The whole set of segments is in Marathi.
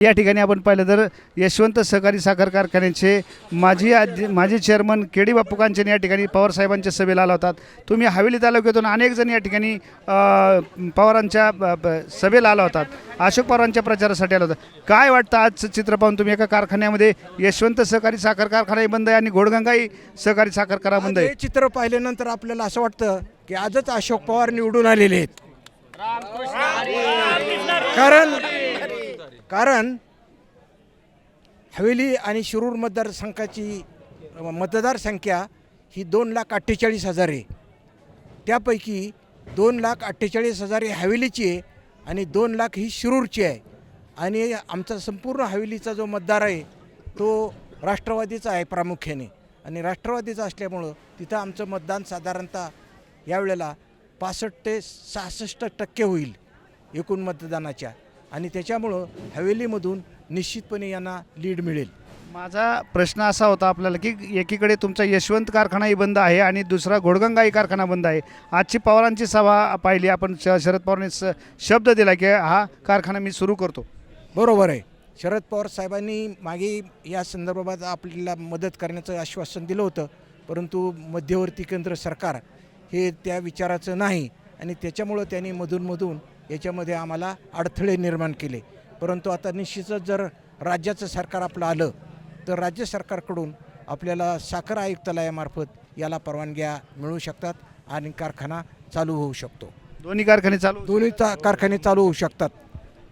या ठिकाणी आपण पाहिलं तर यशवंत सहकारी साखर कारखान्याचे माजी आजी माजी चेअरमन केडी कांचन या ठिकाणी पवार साहेबांच्या सभेला आला होतात तुम्ही हवेली तालुक्यातून अनेक जण या ठिकाणी पवारांच्या सभेला आला होतात अशोक पवारांच्या प्रचारासाठी आला होता. काय वाटतं आजचं चित्र पाहून तुम्ही एका कारखान्यामध्ये यशवंत सहकारी साखर कारखानाही बंद आहे आणि घोडगंगाही सहकारी साखर कारखाना बंद आज आहे? हे चित्र पाहिल्यानंतर आपल्याला असं वाटतं की आजच अशोक पवार निवडून आलेले आहेत. कारण कारण हवेली आणि शिरूर मतदारसंघाची मतदारसंख्या ही दोन लाख अठ्ठेचाळीस हजार आहे. त्यापैकी दोन लाख अठ्ठेचाळीस हजार ही हवेलीची आहे आणि दोन लाख ही शिरूरची आहे. आणि आमचा संपूर्ण हवेलीचा जो मतदार आहे तो राष्ट्रवादीचा आहे प्रामुख्याने. आणि राष्ट्रवादीचा असल्यामुळं तिथं आमचं मतदान साधारणतः यावेळेला पासष्ट ते सहासष्ट टक्के होईल एकूण मतदानाच्या. आणि त्याच्यामुळं हवेलीमधून निश्चितपणे यांना लीड मिळेल. माझा प्रश्न असा होता आपल्याला की एकीकडे तुमचा यशवंत कारखानाही बंद आहे आणि दुसरा घोडगंगाही कारखाना बंद आहे. आजची पवारांची सभा पाहिली. आपण श शरद पवारांनी स शब्द दिला की हा कारखाना मी सुरू करतो. बरोबर आहे. शरद पवार साहेबांनी मागे या संदर्भात आपल्याला मदत करण्याचं आश्वासन दिलं होतं. परंतु मध्यवर्ती केंद्र सरकार हे त्या विचाराचं नाही आणि त्याच्यामुळं त्यांनी मधूनमधून याच्यामध्ये आम्हाला अडथळे निर्माण केले. परंतु आता निश्चितच जर राज्याचं सरकार आपलं आलं तर राज्य सरकारकडून आपल्याला साखर आयुक्तालयामार्फत याला परवानग्या मिळू शकतात आणि कारखाना चालू होऊ शकतो. दोन्ही कारखाने चालू दोन्ही चा कारखाने चालू होऊ शकतात.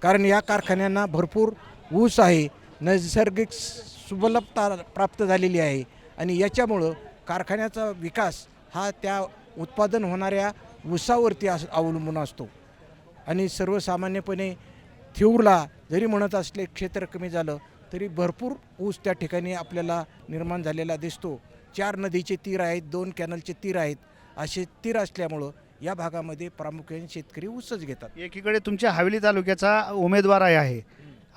कारण या कारखान्यांना भरपूर ऊस आहे नैसर्गिक सुबलभता प्राप्त झालेली आहे आणि याच्यामुळं कारखान्याचा विकास हा त्या उत्पादन होणाऱ्या ऊसावरती अस अवलंबून असतो. आणि सर्वसामान्यपणे थिऊरला जरी म्हणत असले क्षेत्र कमी झालं तरी भरपूर ऊस त्या ठिकाणी आपल्याला निर्माण झालेला दिसतो. चार नदीचे तीर आहेत दोन कॅनलचे तीर आहेत. असे तीर असल्यामुळं या भागामध्ये प्रामुख्याने शेतकरी ऊसच घेतात. एकीकडे तुमच्या हवेली तालुक्याचा उमेदवार आहे. आहे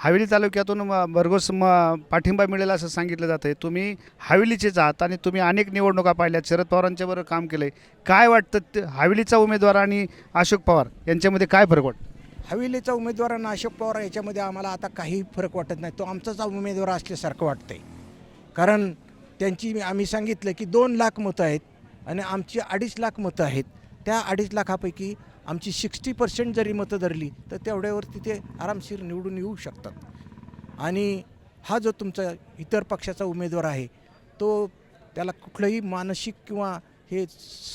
हवेली तालुक्यातून भरघोस म पाठिंबा मिळेल असं सांगितलं जातं आहे तुम्ही हवेलीचेच आहात आणि तुम्ही अनेक निवडणुका पाहिल्यात. शरद पवारांच्याबरोबर काम केलं आहे काय वाटतं ते- हवेलीचा उमेदवार आणि अशोक पवार यांच्यामध्ये काय फरक वाटतं? हवेलीचा उमेदवार आणि अशोक पवार याच्यामध्ये आम्हाला आता काही फरक वाटत नाही. तो आमचाच उमेदवार असल्यासारखं वाटतंय. कारण त्यांची आम्ही सांगितलं की दोन लाख मतं आहेत आणि आमची अडीच लाख मतं आहेत. त्या अडीच लाखापैकी आमची सिक्स्टी पर्सेंट जरी मतं धरली तर तेवढ्यावरती ते आरामशीर निवडून येऊ शकतात. आणि हा जो तुमचा इतर पक्षाचा उमेदवार आहे तो त्याला कुठलंही मानसिक किंवा हे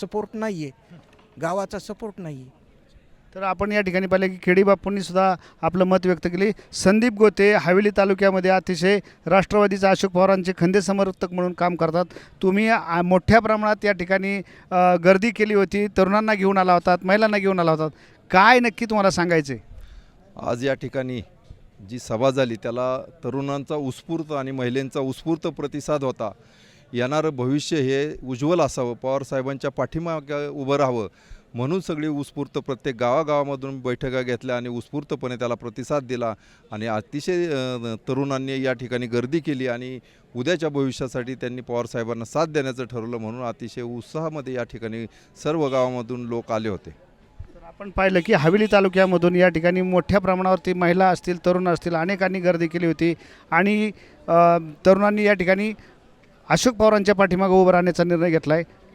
सपोर्ट नाही आहे गावाचा सपोर्ट नाही आहे तर आपण या ठिकाणी पाहिलं की खेडी बापूंनी सुद्धा आपलं मत व्यक्त केली. संदीप गोते हवेली तालुक्यामध्ये अतिशय राष्ट्रवादीचा अशोक पवारांचे खंदे समर्थक म्हणून काम करतात. तुम्ही मोठ्या प्रमाणात या ठिकाणी गर्दी केली होती तरुणांना घेऊन आला होतात महिलांना घेऊन आला होतात. काय नक्की तुम्हाला सांगायचे आज या ठिकाणी जी सभा झाली त्याला तरुणांचा उत्स्फूर्त आणि महिलांचा उत्स्फूर्त प्रतिसाद होता. येणारं भविष्य हे उज्ज्वल असावं. पवारसाहेबांच्या पाठीमागं उभं राहावं. म्हणून सगळी उत्स्फूर्त प्रत्येक गावागावामधून बैठका घेतल्या आणि उत्स्फूर्तपणे त्याला प्रतिसाद दिला आणि अतिशय तरुणांनी या ठिकाणी गर्दी केली आणि उद्याच्या भविष्यासाठी त्यांनी पवारसाहेबांना साथ देण्याचं ठरवलं म्हणून अतिशय उत्साहामध्ये या ठिकाणी सर्व गावामधून लोक आले होते. आपण पाहिलं की हवेली तालुक्यामधून या ठिकाणी मोठ्या प्रमाणावरती महिला असतील तरुण असतील अनेकांनी गर्दी केली होती आणि तरुणांनी या ठिकाणी अशोक पवारांच्या पाठीमागं उभं राहण्याचा निर्णय घेतला आहे